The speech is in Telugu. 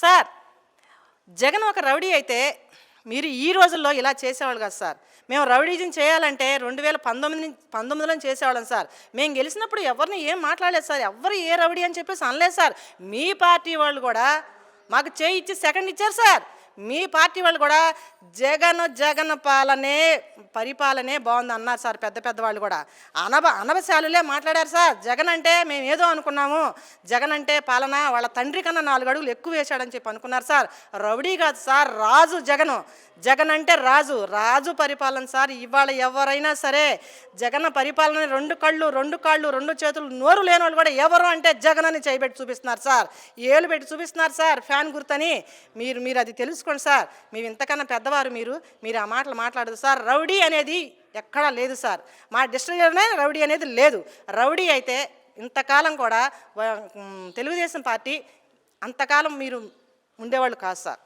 సార్ జగన్ ఒక రౌడీ అయితే మీరు ఈ రోజుల్లో ఇలా చేసేవాళ్ళు కదా సార్. మేము రౌడీజం చేయాలంటే రెండు వేల పంతొమ్మిది పంతొమ్మిదిలో చేసేవాళ్ళం సార్. మేము గెలిచినప్పుడు ఎవరిని ఏం మాట్లాడలేదు సార్. ఎవరు ఏ రౌడీ అని చెప్పేసి అనలేదు సార్. మీ పార్టీ వాళ్ళు కూడా మాకు చేయి ఇచ్చి సెకండ్ ఇచ్చారు సార్. మీ పార్టీ వాళ్ళు కూడా జగన్ జగన్ పాలనే పరిపాలనే బాగుంది అన్నారు సార్ పెద్ద పెద్ద వాళ్ళు కూడా. అనబ అనబశాలులే మాట్లాడారు సార్. జగన్ అంటే మేము ఏదో అనుకున్నాము. జగన్ అంటే పాలన వాళ్ళ తండ్రి కన్నా నాలుగు అడుగులు ఎక్కువ వేశాడని చెప్పి అనుకున్నారు సార్. రౌడీ కాదు సార్. రాజు జగను. జగన్ అంటే రాజు. రాజు పరిపాలన సార్ ఇవాళ ఎవరైనా సరే జగన్ పరిపాలన రెండు కళ్ళు రెండు కాళ్ళు రెండు చేతులు నోరు లేని వాళ్ళు కూడా ఎవరు అంటే జగన్ అని చేయబెట్టి చూపిస్తున్నారు సార్. ఏలు పెట్టి చూపిస్తున్నారు సార్ ఫ్యాన్ గుర్తని. మీరు మీరు అది తెలుసుకోండి సార్. మీరు ఇంతకన్నా పెద్దవారు మీరు. మీరు ఆ మాటలు మాట్లాడదు సార్. రౌడీ అనేది ఎక్కడా లేదు సార్. మా డిస్ట్రిక్ట్లోనే రౌడీ అనేది లేదు. రౌడీ అయితే ఇంతకాలం కూడా తెలుగుదేశం పార్టీ అంతకాలం మీరు ఉండేవాళ్ళు కాదు సార్.